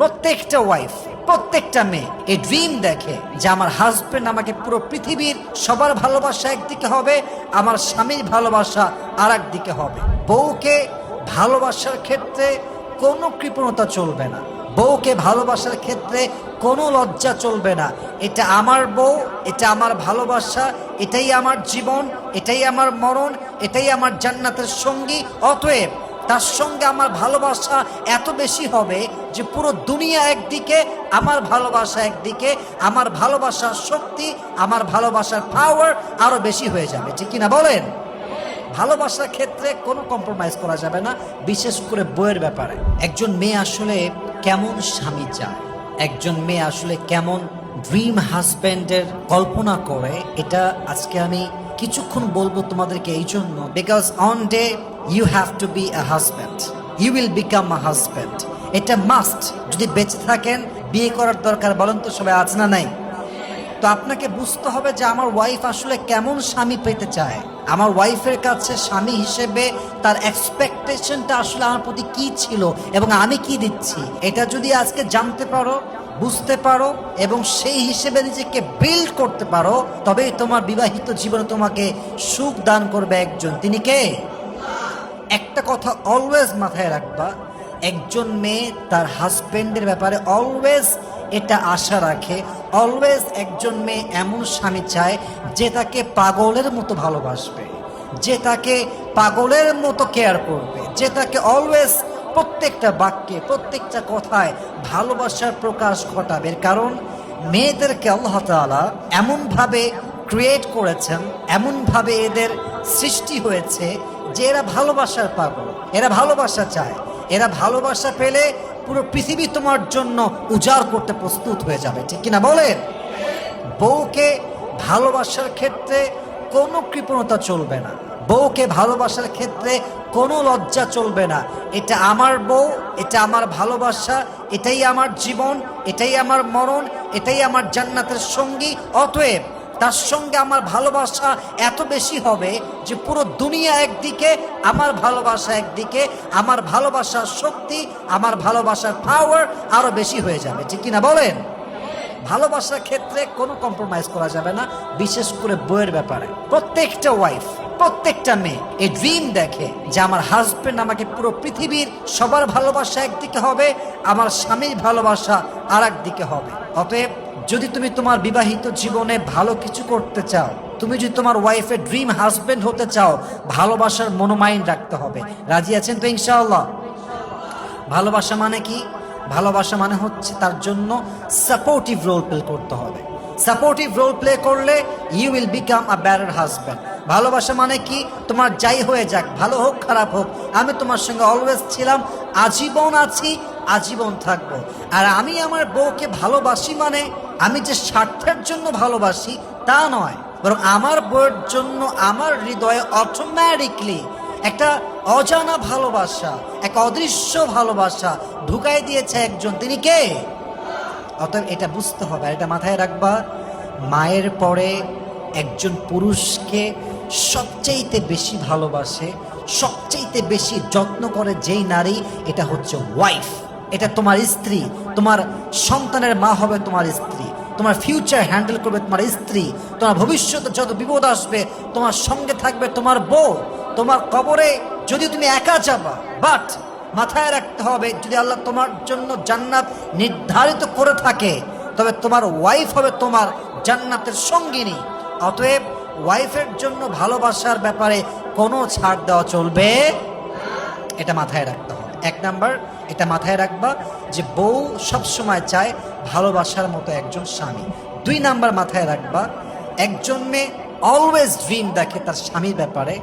প্রত্যেকটা ওয়াইফ প্রত্যেকটা মেয়ে এই ড্রিম দেখে যে আমার হাজবেন্ড আমাকে পুরো পৃথিবীর সবার ভালোবাসা একদিকে হবে, আমার স্বামীর ভালোবাসা আর একদিকে হবে। বউকে ভালোবাসার ক্ষেত্রে কোনো কৃপণতা চলবে না। বউকে ভালোবাসার ক্ষেত্রে কোনো লজ্জা চলবে না। এটা আমার বউ, এটা আমার ভালোবাসা, এটাই আমার জীবন, এটাই আমার মরণ, এটাই আমার জান্নাতের সঙ্গী। অতএব তার সঙ্গে আমার ভালোবাসা এত বেশি হবে যে পুরো দুনিয়া একদিকে, আমার ভালোবাসা একদিকে, আমার ভালোবাসার শক্তি, আমার ভালোবাসার পাওয়ার আরও বেশি হয়ে যাবে। ঠিক কিনা বলেন? ভালোবাসার ক্ষেত্রে কোনো কম্প্রোমাইজ করা যাবে না, বিশেষ করে বইয়ের ব্যাপারে। একজন মেয়ে আসলে কেমন স্বামী চায়? একজন মেয়ে আসলে কেমন ড্রিম হাজব্যান্ডের কল্পনা করে? এটা আজকে আমি কিছুক্ষণ বলব তোমাদেরকে এই জন্য because one day you have to be a husband you will become a husband এটা মাস্ট যদি বেঁচে থাকেন, বিয়ে করার দরকার, বলেন তো সবাই আছে না নাই? তো আপনাকে বুঝতে হবে যে আমার ওয়াইফ আসলে কেমন স্বামী পেতে চায়। আমার ওয়াইফের কাছে স্বামী হিসেবে তার এক্সপেকটেশনটা আসলে আমার প্রতি কি ছিল এবং আমি কি দিচ্ছি? এটা যদি আজকে জানতে পারো বুঝতে পারো এবং সেই হিসেবে নিজেকে বিল্ড করতে পারো, তবেই তোমার বিবাহিত জীবনে তোমাকে সুখ দান করবে একজন। তিনি কে? একটা কথা অলওয়েজ মাথায় রাখবা, একজন মেয়ে তার হাজব্যান্ডের ব্যাপারে অলওয়েজ এটা আশা রাখে। অলওয়েজ একজন মেয়ে এমন স্বামী চায় যে তাকে পাগলের মতো ভালোবাসবে, যে তাকে পাগলের মতো কেয়ার করবে, যে তাকে অলওয়েজ প্রত্যেকটা বাক্যে, প্রত্যেকটা কথায় ভালোবাসার প্রকাশ ঘটাবে। কারণ, মেয়েদেরকে আল্লাহ তাআলা এমনভাবে ক্রিয়েট করেছেন, এমনভাবে এদের সৃষ্টি হয়েছে যে এরা ভালোবাসার পাগল, এরা ভালোবাসা চায়। এরা ভালোবাসা পেলে পুরো পৃথিবী তোমার জন্য উজাড় করতে প্রস্তুত হয়ে যাবে। ঠিক কিনা বলেন? বউকে ভালোবাসার ক্ষেত্রে কোনো কৃপণতা চলবে না। বউকে ভালোবাসার ক্ষেত্রে কোনো লজ্জা চলবে না। এটা আমার বউ, এটা আমার ভালোবাসা, এটাই আমার জীবন, এটাই আমার মরণ, এটাই আমার জান্নাতের সঙ্গী। অতএব তার সঙ্গে আমার ভালোবাসা এত বেশি হবে যে পুরো দুনিয়া একদিকে, আমার ভালোবাসা একদিকে, আমার ভালোবাসার শক্তি, আমার ভালোবাসার পাওয়ার আরও বেশি হয়ে যাবে। ঠিক কিনা বলেন? ভালোবাসার ক্ষেত্রে কোনো কম্প্রোমাইজ করা যাবে না, বিশেষ করে বইয়ের ব্যাপারে। প্রত্যেকটা ওয়াইফ প্রত্যেকটা মেয়ে এই ড্রিম দেখে যে আমার হাজবেন্ড আমাকে পুরো পৃথিবীর সবার ভালোবাসা একদিকে হবে, আমার স্বামীর ভালোবাসা আর একদিকে হবে। অতএব যদি তুমি তোমার বিবাহিত জীবনে ভালো কিছু করতে চাও, তুমি যদি তোমার ওয়াইফের ড্রিম হাজবেন্ড হতে চাও, ভালোবাসার মনোমাইন্ড রাখতে হবে। রাজি আছেন তো ইনশাআল্লাহ? ভালোবাসা মানে কি? ভালোবাসা মানে হচ্ছে তার জন্য সাপোর্টিভ রোল প্লে করতে হবে। সাপোর্টিভ রোল প্লে করলে you will become a better husband ভালোবাসা মানে কি? তোমার যাই হয়ে যাক, ভালো হোক, খারাপ হোক, আমি তোমার সঙ্গে অলওয়েজ ছিলাম, আজীবন আছি, আজীবন থাকব। আর আমি আমার বউকে ভালোবাসি মানে আমি যে স্বার্থের জন্য ভালোবাসি তা নয়, বরং আমার বউয়ের জন্য আমার হৃদয়ে অটোমেটিকলি একটা অজানা ভালোবাসা, এক অদৃশ্য ভালোবাসা ঢুকাই দিয়েছে একজন। তিনি কে? অতএব এটা বুঝতে হবে আর এটা মাথায় রাখবা, মায়ের পরে একজন পুরুষকে সবচাইতে বেশি ভালোবাসে, সবচাইতে বেশি যত্ন করে যেই নারী, এটা হচ্ছে ওয়াইফ এটা তোমার স্ত্রী, তোমার সন্তানের মা হবে তোমার স্ত্রী, তোমার ফিউচার হ্যান্ডেল করবে তোমার স্ত্রী, তোমার ভবিষ্যতে যত বিপদ আসবে, তোমার সঙ্গে থাকবে তোমার বউ, তোমার কবরে যদি তুমি একা যাবা বাট মাথায় রাখতে হবে, যদি আল্লাহ তোমার জন্য জান্নাত নির্ধারিত করে থাকে, তবে তোমার ওয়াইফ হবে তোমার জান্নাতের সঙ্গিনী। অতএব ওয়াইফের জন্য ভালোবাসার ব্যাপারে কোনো ছাড় দেওয়া চলবে এটা মাথায় রাখতে হবে। এক নাম্বার, এটা মাথায় রাখবা যে বউ সবসময় চায় ভালোবাসার মতো একজন স্বামী। দুই নাম্বার মাথায় রাখবা, একজন মেয়ে অলওয়েজ ড্রিম দেখে তার স্বামীর ব্যাপারে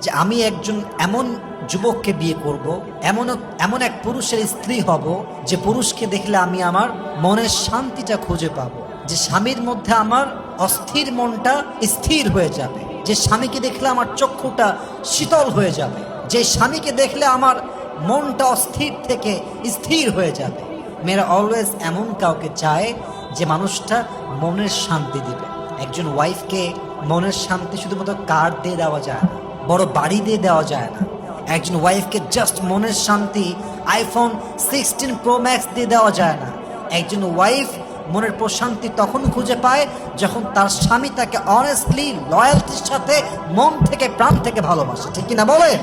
যে আমি একজন এমন যুবককে বিয়ে করব, এমন এমন এক পুরুষের স্ত্রী হব যে পুরুষকে দেখলে আমি আমার মনের শান্তিটা খুঁজে পাবো। যে স্বামীর মধ্যে আমার অস্থির মনটা স্থির হয়ে যাবে। যে স্বামীকে দেখলে আমার চক্ষুটা শীতল হয়ে যাবে। যে স্বামীকে দেখলে আমার মনটা অস্থির থেকে স্থির হয়ে যাবে। মেয়েরা অলওয়েজ এমন কাউকে চায় যে মানুষটা মনের শান্তি দিবে। একজন ওয়াইফকে মনের শান্তি শুধুমাত্র কার দিয়ে দেওয়া যায় না। বড় বাড়ি দিয়ে দেওয়া যায় না। একজন ওয়াইফকে জাস্ট মনের শান্তি আইফোন সিক্সটিন প্রো ম্যাক্স দিয়ে দেওয়া যায় না। একজন ওয়াইফ মনের প্রশান্তি তখন খুঁজে পায় যখন তার স্বামী তাকে অনেস্টলি লয়ালটির সাথে মন থেকে, প্রাণ থেকে ভালোবাসে। ঠিক কিনা বলেন?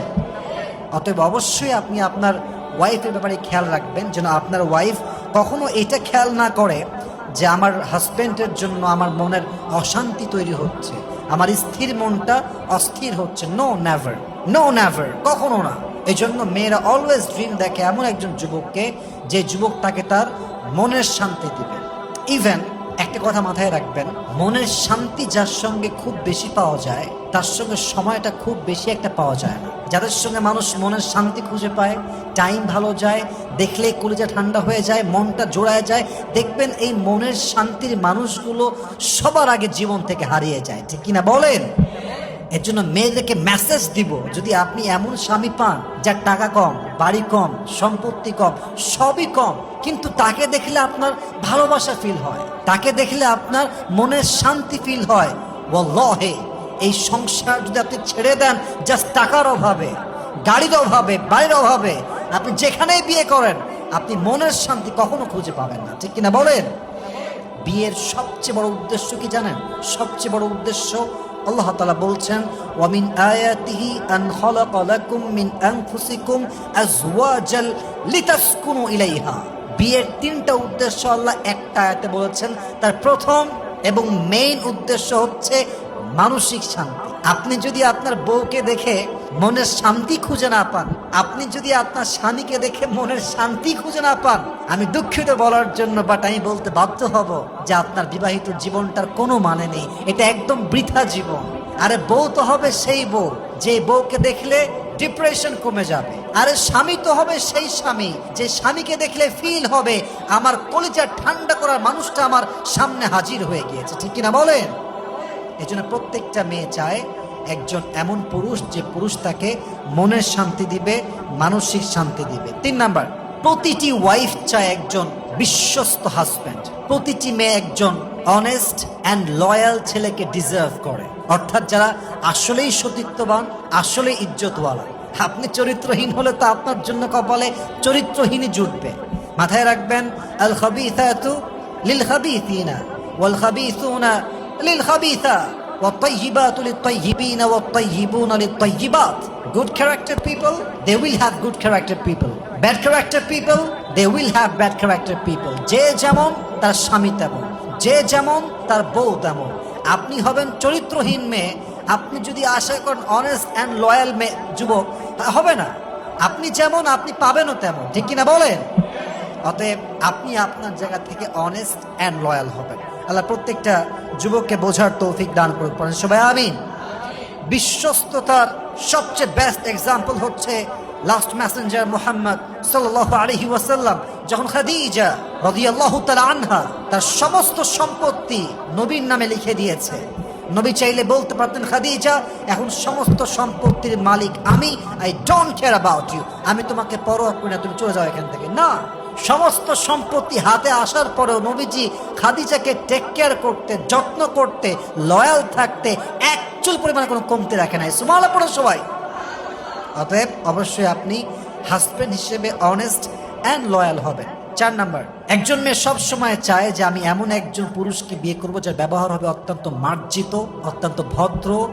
অতএব অবশ্যই আপনি আপনার ওয়াইফের ব্যাপারে খেয়াল রাখবেন যেন আপনার ওয়াইফ কখনো এটা খেয়াল না করে যে আমার হাজব্যান্ডের জন্য আমার মনের অশান্তি তৈরি হচ্ছে। আমার স্থির মনটা অস্থির হচ্ছে। নো নেভার নো নেভার কখনো না। এই জন্য মেয়েরা অলওয়েজ ড্রিম দেখে এমন একজন যুবককে যে যুবক তাকে তার মনের শান্তি দিবে। ইভেন একটা কথা মাথায় রাখবেন, মনের শান্তি যার সঙ্গে খুব বেশি পাওয়া যায়, তার সঙ্গে সময়টা খুব বেশি একটা পাওয়া যায় না। যাদের সঙ্গে মানুষ মনের শান্তি খুঁজে পায় টাইম ভালো যায়, দেখলে কলিজা ঠান্ডা হয়ে যায়, মনটা জোড়ায় যায়, দেখবেন এই মনের শান্তির মানুষগুলো সবার আগে জীবন থেকে হারিয়ে যায়। ঠিক কিনা বলেন? এর জন্য মেয়েদেরকে মেসেজ দিব, যদি আপনি এমন স্বামী পান যার টাকা কম, বাড়ি কম, সম্পত্তি কম, সবই কম, কিন্তু তাকে দেখলে আপনার ভালোবাসা ফিল হয়, তাকে দেখলে আপনার মনের শান্তি ফিল হয়, ওয়াল্লাহে, এই সংসার যদি আপনি ছেড়ে দেন জাস্ট টাকার অভাবে, গাড়ির অভাবে, বাড়ির অভাবে, আপনি যেখানেই বিয়ে করেন, আপনি মনের শান্তি কখনো খুঁজে পাবেন না, ঠিক কিনা বলেন? বিয়ের সবচেয়ে বড় উদ্দেশ্য কি জানেন? সবচেয়ে বড় উদ্দেশ্য আল্লাহ তালা বলছেন, ওয়ামিন আয়াতিহি আন খালাকা লাকুম মিন আনফুসিকুম আজওয়াজাল লিতাসকুনু ইলাইহা। বিয়ের তিনটা উদ্দেশ্য আল্লাহ একটা আয়াতে বলেছেন। তার প্রথম এবং মেইন উদ্দেশ্য হচ্ছে মানসিক শান্তি। আপনি যদি আপনার বউকে দেখে মনের শান্তি খুঁজে না পান, আপনি যদি আপনার স্বামীকে দেখে মনের শান্তি খুঁজে না পান, আমি দুঃখিত বলার জন্য বাট আমি বলতে বাধ্য হব যে আপনার বিবাহিত জীবনটার কোনো মানে নেই। এটা একদম বৃথা জীবন। আরে বউ তো হবে সেই বউ, যে বউকে দেখলে ডিপ্রেশন কমে যাবে। আরে স্বামী তো হবে সেই স্বামী, যে স্বামীকে দেখলে ফিল হবে, আমার কলিজা ঠান্ডা করার মানুষটা আমার সামনে হাজির হয়ে গিয়েছে। ঠিক কিনা বলেন? এই জন্য প্রত্যেকটা মেয়ে চায় একজন এমন পুরুষ যে পুরুষ তাকে মনের শান্তি দিবে, মানসিক শান্তি দিবে। তিন নাম্বার, প্রতিটি ওয়াইফ চায় একজন বিশ্বস্ত হাজব্যান্ড প্রতিটি মেয়ে একজন অনেস্ট অ্যান্ড লয়াল ছেলেকে ডিজার্ভ করে। অর্থাৎ যারা আসলেই সতীত্ববান আসলে ইজ্জতওয়ালা। আপনি চরিত্রহীন হলে তো আপনার জন্য কপালে চরিত্রহীনই জুটবে। মাথায় রাখবেন আল খাবিথাতু লিল খাবিথুনা লিল খাবিথা والطيبات للطيبين والطيبون للطيبات good character people they will have good character people bad character people they will have bad character people যে যেমন তার স্বামী তেমন যে যেমন তার বউ তেমন আপনি হবেন চরিত্রহীন মেয়ে আপনি যদি আশা করেন অনেস্ট অ্যান্ড লয়াল মেয়ে যুবক হবে না আপনি যেমন আপনি পাবেনও তেমন ঠিক কিনা বলেন অতএব আপনি আপনার জায়গা থেকে অনেস্ট অ্যান্ড লয়াল হবেন আল্লাহ প্রত্যেকটা যুবককে বোঝার তৌফিক দান করুক, পড়েন সবাই, আমিন। বিশ্বস্ততার সবচেয়ে বেস্ট এক্সাম্পল হচ্ছে লাস্ট ম্যাসেঞ্জার মোহাম্মদ সাল্লাহ আলহি ওয়াসাল্লাম, যখন খাদিজা রদিয়াল্লাহ তালা আনহা তার সমস্ত সম্পত্তি নবীর নামে লিখে দিয়েছে। নবী চাইলে বলতে পারতেন, খাদিজা, এখন সমস্ত সম্পত্তির মালিক আমি I don't care about you আমি তোমাকে পরোয়া করি না, তুমি চলে যাও এখান থেকে। না সমস্ত সম্পত্তি হাতে আসার পরেও নবীজি খাদিজাকে টেক কেয়ার করতে, যত্ন করতে লয়াল থাকতে এক চুল পরিমাণে কোনো কমতে রাখে নাই। সুমালা পড়ে সবাই। অতএব অবশ্যই আপনি হাজব্যান্ড হিসেবে অনেস্ট অ্যান্ড লয়াল হবেন। চার নাম্বার, একজন মেয়ে সব সময় চায় যে আমি এমন একজন পুরুষকে বিয়ে করব যার ব্যবহার হবে অত্যন্ত মার্জিত, অত্যন্ত ভদ্র,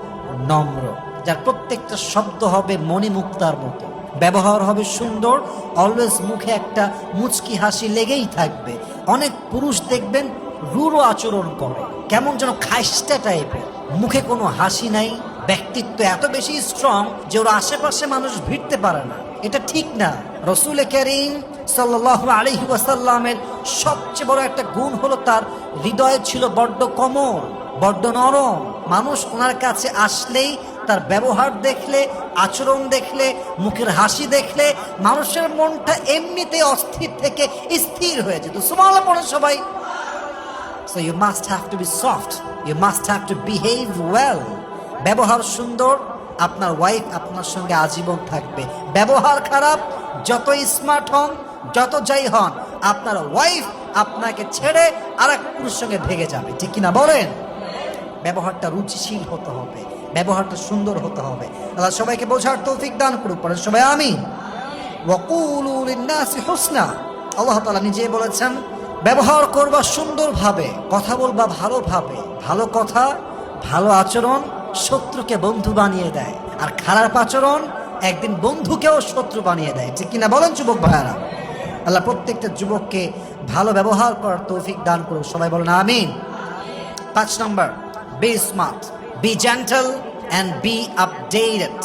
নম্র, যার প্রত্যেকটা শব্দ হবে মণিমুক্তার মতো। ব্যবহার হবে সুন্দর অলওয়েজ মুখে একটা মুচকি হাসি লেগেই থাকবে। অনেক পুরুষ দেখবেন রুড়ো আচরণ করে, কেমন যেন খাইস্টা টাইপের। মুখে কোনো হাসি নাই, ব্যক্তিত্ব এত বেশি স্ট্রং যে ওর আশেপাশে মানুষ ভিড়তে পারে না। এটা ঠিক না। রসুল করিম সাল্লাহ আলহি ওয়াসাল্লামের সবচেয়ে বড় একটা গুণ হলো তার হৃদয় ছিল বড্ড কোমল। বড্ড নরম। মানুষ ওনার কাছে আসলেই তার ব্যবহার দেখলে, আচরণ দেখলে, মুখের হাসি দেখলে মানুষের মনটা এমনিতে অস্থির থেকে স্থির হয়ে যেত। সুমালা পড়ে সবাই। So you must have to be soft you must have to behave well ব্যবহার সুন্দর, আপনার ওয়াইফ আপনার সঙ্গে আজীবন থাকবে। ব্যবহার খারাপ যত স্মার্ট হন, যত যাই হন, আপনার ওয়াইফ আপনাকে ছেড়ে আর এক পুরুষ সঙ্গে ভেগে যাবে। ঠিক কিনা বলেন? ব্যবহারটা রুচিশীল হতে হবে, ব্যবহারটা সুন্দর হতে হবে। আল্লাহ সবাইকে বোঝার তৌফিক দান করুক পরে সবাই আমি হুসনা। আল্লাহ তালা নিজে বলেছেন, ব্যবহার করবা সুন্দরভাবে, কথা বলবা ভালোভাবে, ভালো কথা, ভালো আচরণ শত্রুকে বন্ধু বানিয়ে দেয়, আর খারাপ আচরণ একদিন বন্ধুকেও শত্রু বানিয়ে দেয়। ঠিক কিনা বলেন যুবক ভাইয়ারা? আল্লাহ প্রত্যেকটা যুবককে ভালো ব্যবহার করার তৌফিক দান করুক, সবাই বলেন আমিন। পাঁচ নম্বর be smart be gentle and be updated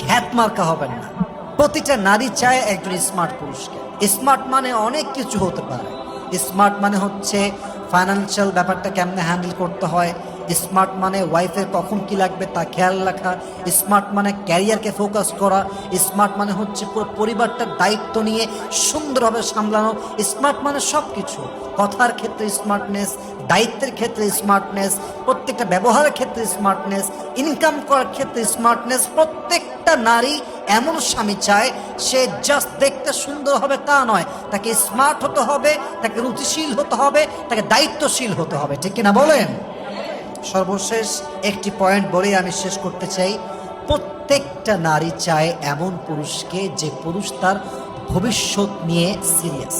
খ্যাত মার্কা হবেন না। প্রতিটা নারী চায় একজন স্মার্ট পুরুষকে। স্মার্ট মানে অনেক কিছু হতে পারে। স্মার্ট মানে হচ্ছে ফাইন্যান্সিয়াল ব্যাপারটা কেমনে হ্যান্ডেল করতে হয় স্মার্ট মানে ওয়াইফের কখন কি লাগবে তা খেয়াল রাখা। স্মার্ট মানে ক্যারিয়ারকে ফোকাস করা। স্মার্ট মানে হচ্ছে পুরো পরিবারটার দায়িত্ব নিয়ে সুন্দরভাবে সামলানো। স্মার্ট মানে সব কিছু কথার ক্ষেত্রে স্মার্টনেস দায়িত্বের ক্ষেত্রে স্মার্টনেস প্রত্যেকটা ব্যবহারের ক্ষেত্রে স্মার্টনেস ইনকাম করার ক্ষেত্রে স্মার্টনেস প্রত্যেকটা নারী এমন স্বামী চায়, সে জাস্ট দেখতে সুন্দর হবে তা নয়। তাকে স্মার্ট হতে হবে, তাকে রুচিশীল হতে হবে, তাকে দায়িত্বশীল হতে হবে। ঠিক কিনা বলেন? সর্বশেষ একটি পয়েন্ট বলেই আমি শেষ করতে চাই। প্রত্যেকটা নারী চায় এমন পুরুষকে যে পুরুষ তার ভবিষ্যৎ নিয়ে সিরিয়াস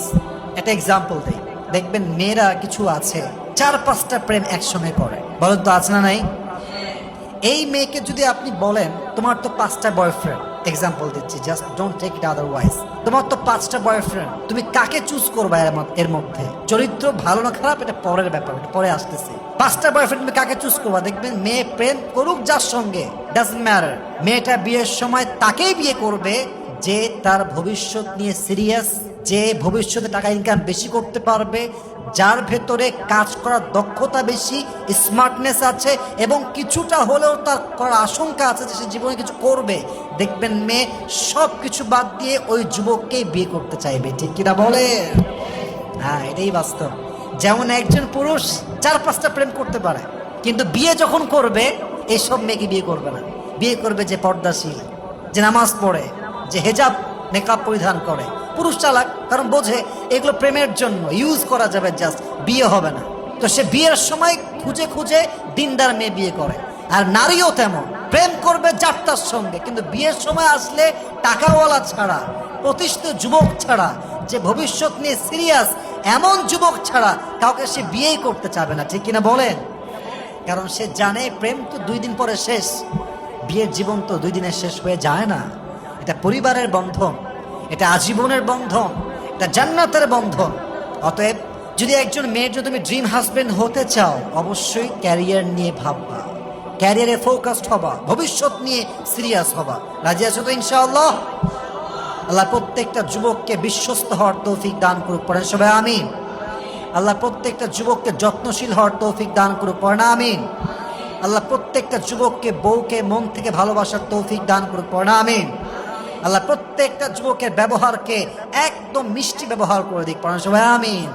একটা এক্সাম্পল দেই। দেখবেন মেয়েরা কিছু আছে, চার পাঁচটা প্রেম একসঙ্গে করে। বলেন তো আছে না নাই? এই মেয়েকে যদি আপনি বলেন, তোমার তো পাঁচটা বয়ফ্রেন্ড এক্সাম্পল দিচ্ছি just don't take it otherwise তোমার তো পাঁচটা বয়ফ্রেন্ড তুমি কাকে চুজ করবা এর মধ্যে- চরিত্র ভালো না খারাপ, এটা পরের ব্যাপার, এটা পরে আসতেছে। পাঁচটা বয়ফ্রেন্ড তুমি কাকে চুজ করবা? দেখবেন মেয়ে প্রেম করুক যার সঙ্গে ডাজন্ট ম্যাটার মেয়েটা বিয়ের সময় তাকেই বিয়ে করবে যে তার ভবিষ্যৎ নিয়ে সিরিয়াস যে ভবিষ্যতে টাকা ইনকাম বেশি করতে পারবে, যার ভেতরে কাজ করার দক্ষতা বেশি স্মার্টনেস আছে এবং কিছুটা হলেও তার করার আশঙ্কা আছে যে সে জীবনে কিছু করবে। দেখবেন মেয়ে সব কিছু বাদ দিয়ে ওই যুবককেই বিয়ে করতে চাইবে, ঠিক কিনা বলে? হ্যাঁ এটাই বাস্তব। যেমন একজন পুরুষ চার পাঁচটা প্রেম করতে পারে, কিন্তু বিয়ে যখন করবে এইসব মেয়েকে বিয়ে করবে না। বিয়ে করবে যে পর্দাশীল, যে নামাজ পড়ে, যে হেজাব মেকআপ পরিধান করে। পুরুষ চালাক, কারণ বোঝে এগুলো প্রেমের জন্য ইউজ করা যাবে জাস্ট বিয়ে হবে না। তো সে বিয়ের সময় খুঁজে খুঁজে দিনদার মেয়ে বিয়ে করে। আর নারীও তেমন, প্রেম করবে যাত্রার সঙ্গে, কিন্তু বিয়ের সময় আসলে টাকাওয়ালা ছাড়া, প্রতিষ্ঠিত যুবক ছাড়া, যে ভবিষ্যৎ নিয়ে সিরিয়াস এমন যুবক ছাড়া কাউকে সে বিয়েই করতে চাবে না, ঠিক কিনা বলেন? কারণ সে জানে প্রেম তো দুই দিন পরে শেষ, বিয়ের জীবন তো দুই দিনে শেষ হয়ে যায় না। এটা পরিবারের বন্ধন এটা আজীবনের বন্ধন, এটা জান্নাতের বন্ধন। অতএব, যদি একজন মেয়ের যদি তুমি ড্রিম হাজবেন্ড হতে চাও, অবশ্যই ক্যারিয়ার নিয়ে ভাববা। ক্যারিয়ারে ফোকাসড হবা, ভবিষ্যৎ নিয়ে সিরিয়াস হবা। রাজি আছো তো ইনশাআল্লাহ? আল্লাহ প্রত্যেকটা যুবককে বিশ্বস্ত হওয়ার তৌফিক দান করুক, পড়েন সবাই আমিন। আল্লাহ প্রত্যেকটা যুবককে যত্নশীল হওয়ার তৌফিক দান করুক, পড়েন আমিন। আল্লাহ প্রত্যেকটা যুবককে বউকে মন থেকে ভালোবাসার তৌফিক দান করুক, পড়েন আমিন। আল্লাহ প্রত্যেকটা যুবকের ব্যবহারকে একদম মিষ্টি ব্যবহার করে দিক। পড়ানো সবাই আমিন।